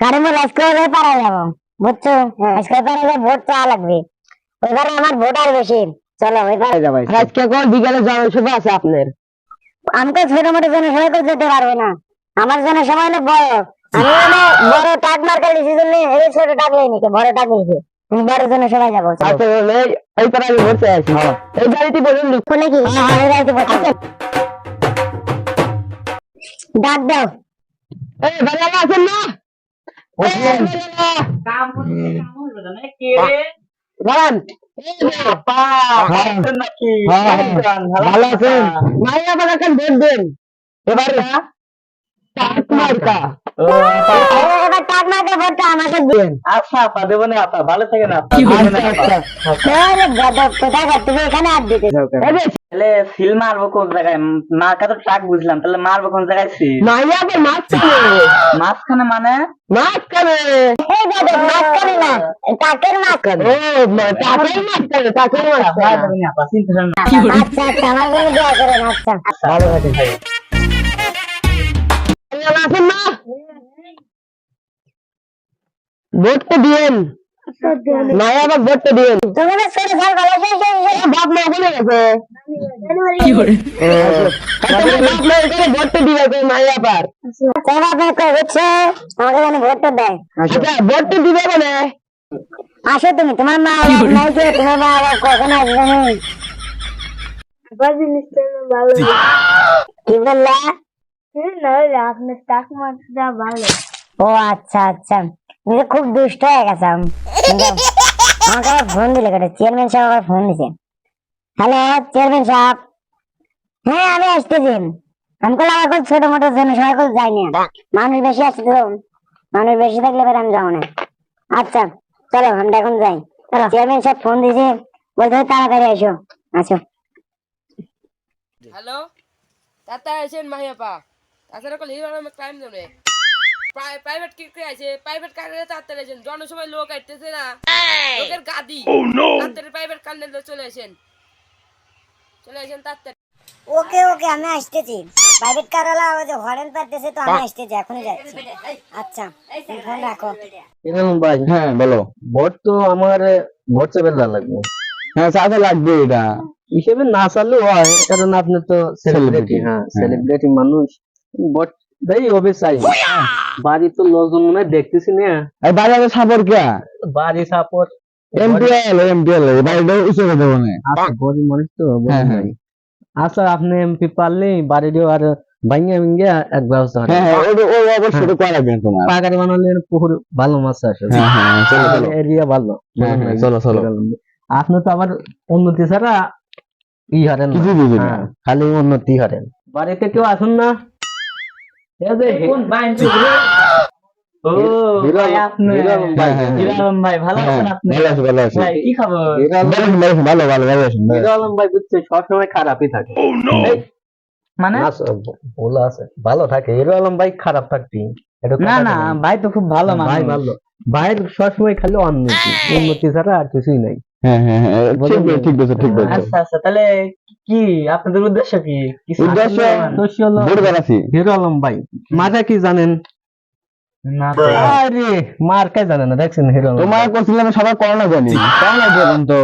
কারণ আজকে ওদের পারা যাব বুঝছ? আজকে পারা ভোট চাওয়া লাগবে। ওইবারে আমার ভোট আর বেশি। চলো ওইবার আজকে কোন বিকালে জনসভা আছে আপনার? আমি তো ছোট মোটো জনসভায় তো যেতে পারব না। আমার জনসভা হলো বড়। আমি হলো বড় টাক মার্কা লিখি জন্য এই ছোট টাক লইনি কে, বড় টাক লিখি বড় জনসভায় যাব। আচ্ছা এই পারে আমি বলতে আছি। এই গাড়িতে বলুন খুলে কি? আমি যাইতে পারছি ডাক দাও। এই বাজারে আছেন না? এই। ভালো আছেন? আবার এখন ভোট দেন। এবার মার্কা আচ্ছা আপা দেবো না আপা ভালো থাকে না আচ্ছা, আচ্ছা। দিতে। এই যে, তাহলে সিল মারবো কোন জায়গায়? মার্কা তো ট্রাক বুঝলাম তাহলে মারবো কোন জায়গায় সিল? মাঝখানে। মানে? মাঝখানে। মাঝখানে না টাকের মাঝখানে। ও টাকের মাঝখানে টাকের মাঝখানে। আপা চিন্তা করেন না আচ্ছা আচ্ছা আমার জন্য দোয়া করেন আচ্ছা। ভালো থাকেন ভাই। ভালো আছেন না ভোট তো দিয়েন। নাই আবার ভোট তো দিয়েন। তুমি না ছোট ঝাল ভালো সেই সেই সেই বাপ মা বলে গেছে বাপ মা এখানে ভোট তো দিবে তো আবার। তাহলে আপনার কই হচ্ছে? আমাকে জানি ভোটটা দেয়। আচ্ছা ভোট দিবে মানে? আসো তুমি তোমার মা আবার নাই যে তোমার মা আবার কখন আসবে আমি কি বললা? ও আচ্ছা আচ্ছা। তো খুব দুষ্ট হয়ে গেছে আমাকে আবার ফোন দিলে কেটে চেয়ারম্যান সাহেব আবার ফোন দিছে। হ্যালো চেয়ারম্যান সাহেব। হ্যাঁ আমি আসতেছি। আমি করলাম এখন ছোট মোটো জন্য সবাই করে যাইনি মানুষ বেশি আছে তো। মানুষ বেশি থাকলে এবার আমি যাব না। আচ্ছা চলো আমরা এখন যাই। চেয়ারম্যান সাহেব ফোন দিয়েছে বলতে হবে তাড়াতাড়ি এসো আচ্ছা হ্যালো তাতা আছেন মাহিয়াপা। তাছাড়া কল হিরো নামে ক্রাইম জোনে প্রাইভেট কি আছে প্রাইভেট কারে তাড়াতাড়ি আছেন জনসময় লোক আইতেছে না। লোকের গাদি। তাড়াতাড়ি প্রাইভেট কান্ডে চলে আসেন। চলে আসেন তাড়াতাড়ি ওকে ওকে আমি আসতেছি। প্রাইভেট কারওয়ালা আমাদের হরেন পারতেছে তো আমি আসতেছি এখনই যাচ্ছি। আচ্ছা ফোন রাখো। ভাই হ্যাঁ বলো। ভোট তো আমার ভোট চেপে লাগবে। হ্যাঁ চাঁদা লাগবে এটা। হিসেবে না চাললেও হয় কারণ আপনি তো সেলিব্রিটি হ্যাঁ সেলিব্রিটি মানুষ। ভোট দেই হবে চাই বাড়ি তো লোকজন মনে দেখতেছি না। এই বাজারে সাপর কে বাড়ি সাপোর্ট। এমপিএল এমপিএল বাড়িটা উঁচু করে দেবো না। আচ্ছা গরিব মানুষ তো হ্যাঁ, হ্যাঁ। আচ্ছা আপনি এমপি পারলে আর এক ব্যবস্থা হ্যাঁ হ্যাঁ ও ওটা করা তোমার। পাকারি বানালে পুকুর ভালো মাছ আসে। হ্যাঁ হ্যাঁ হ্যাঁ, এরিয়া ভালো। চলো, চলো। আপনি তো আবার উন্নতি ছাড়া ই হারেন খালি উন্নতি হারেন। বাড়িতে কেউ আসুন না। সবসময় খারাপই থাকে। মানে? ভুল আছে ভালো থাকে। হিরো আলম ভাই খারাপ থাকতি না না ভাই তো খুব ভালো ভাই ভালো। ভাইয়ের সবসময় খালি উন্নতি উন্নতি ছাড়া আর কিছুই নাই। হ্যাঁ হ্যাঁ হ্যাঁ ঠিক বলেছ, ঠিক বলছো ঠিক বলছো আচ্ছা আচ্ছা তাহলে কি আপনাদের উদ্দেশ্য কি? উদ্দেশ্য উদ্দেশ্য হলো ভোট বেড়াচ্ছি হিরো আলম ভাই। মাথা কি জানেন? না তো। আরে মার কে জানে না? দেখছেন হিরো আলম তোমার করছিলাম করোনা জানি। করোনা তো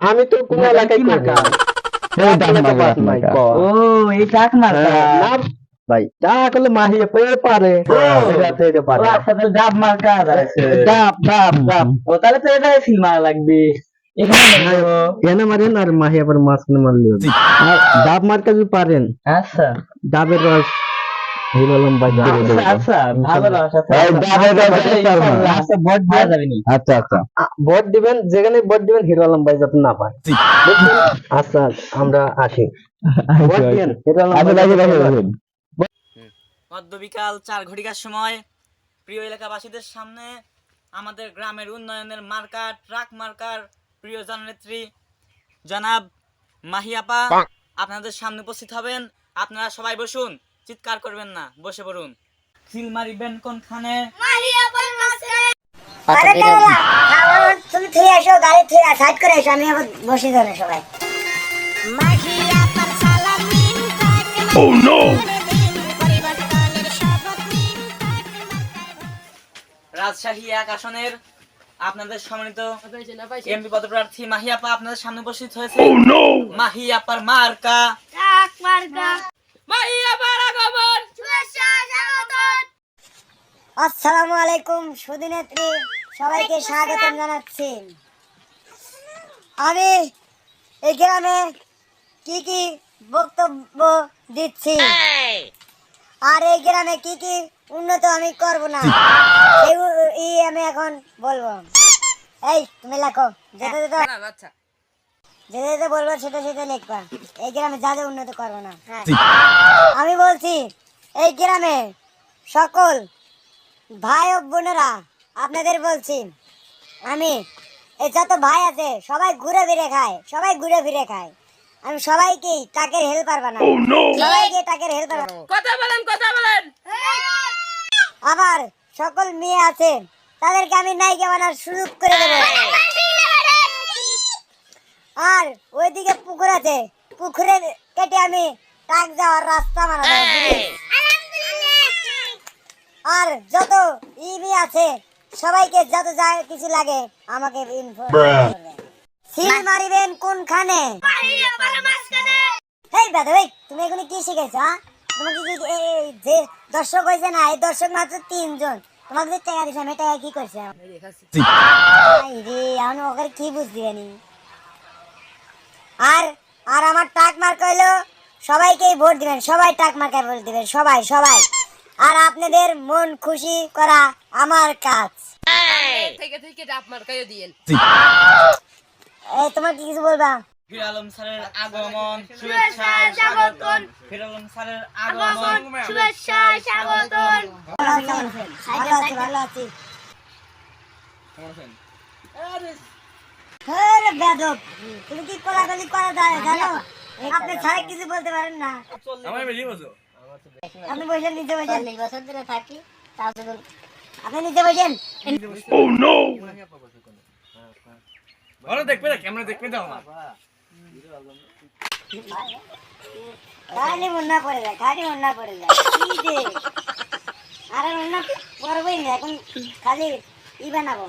আমি তো কোন এলাকায় মার্কা? ডাক ডাক। ও এই মার্কা না ভাই তা করলে মাহিয়ে পেয়ে পারে। আচ্ছা তাহলে ডাব মার্কা ডাব ডাব ডাব। ও তাহলে তো এটা সিল মারা লাগবে। এখানে মারেন আর মাহি আবার মাঝখানে মারলে আর ডাব মার্কা যদি পারেন আচ্ছা। ডাবের রস হিরো আলম ভাই দিয়ে দেবে। আচ্ছা আচ্ছা। আচ্ছা আচ্ছা আচ্ছা যেখানে ভোট দিবেন হিরো আলম ভাই যাতে না পায়। আচ্ছা আমরা আসি। বিকাল চার ঘটিকার সময় প্রিয় এলাকাবাসীদের সামনে আমাদের গ্রামের উন্নয়নের মার্কার ট্রাক মার্কার প্রিয় জননেত্রী জনাব মাহিয়াপা আপনাদের সামনে উপস্থিত হবেন। আপনারা সবাই বসুন চিৎকার করবেন না বসে পড়ুন। সিল মারিবেন কোনখানে? কারওয়ালা, তুমি গাড়ি সাইড করে এসো আমি আবার বসে সবাই। রাজশাহী এক আসনের আপনাদের সম্মানিত এমপি পদপ্রার্থী মাহিয়াপা আপনাদের সামনে উপস্থিত হয়েছে। মাহিয়াপার মার্কা। মাহিয়াপার আগমন। আসসালামু আলাইকুম সুদিনেত্রী সবাইকে স্বাগতম জানাচ্ছি। আমি এই গ্রামে কি কি বক্তব্য দিচ্ছি? আর এই গ্রামে কি কি উন্নত আমি করব না। এই আমি এখন বলব। এই তুমি লেখো। যেতে যেতে আচ্ছা। যেতে যেতে বলব সেটা সেটা লিখবা। এই গ্রামে যা যা উন্নত করব না। আমি বলছি এই গ্রামে সকল ভাই ও বোনেরা আপনাদের বলছি আমি এই যত ভাই আছে সবাই ঘুরে ফিরে খায় সবাই ঘুরে ফিরে খায়। আমি সবাইকেই টাকের হেল্পার বানাই। সবাইকে টাকের হেল্পার কথা বলেন কথা বলেন। আবার সকল মেয়ে আছে তাদেরকে আমি নায়িকা বানার সুযোগ করে দেবো। আর ওইদিকে পুকুর আছে পুকুরে কেটে আমি টাক যাওয়ার রাস্তা বানাবো। আর যত ইবি আছে সবাইকে যত যা কিছু লাগে আমাকে ইনফো সিল মারিবেন কোনখানে এই দাদা তুমি কি শিখেছো হ্যাঁ তোমাকে কি যে দর্শক হয়েছে না এই দর্শক মাত্র তিনজন তোমাকে যে টাকা দিছে আমি টাকা কি করছে রে আমি ওকে কি বুঝলি জানি আর আর আমার টাক মার্ক হইল সবাইকেই ভোট দিবেন সবাই টাক মার্কায় ভোট দিবেন সবাই সবাই আর আপনাদের মন খুশি করা আমার কাজ থেকে থেকে মার্কাইও দিয়েন তোমার কি কিছু বলবা? ফির স্যারের আগমন শুভেচ্ছা স্বাগতম। ফির স্যারের আগমন শুভেচ্ছা স্বাগতম। ভালো আছি ভালো আছি। আরে বেদব তুমি কি কোলাকুলি করা যায় জানো? আপনি ছাড়া কিছু বলতে পারেন না। আপনি বসেন নিচে বসেন। বছর ধরে থাকি আপনি নিচে বসেন। খালি মুন্না পড়ে যায় খালি মুন্না পড়ে যায়। আরে মুন্না করবোই না, এখন খালি ই বানাবো।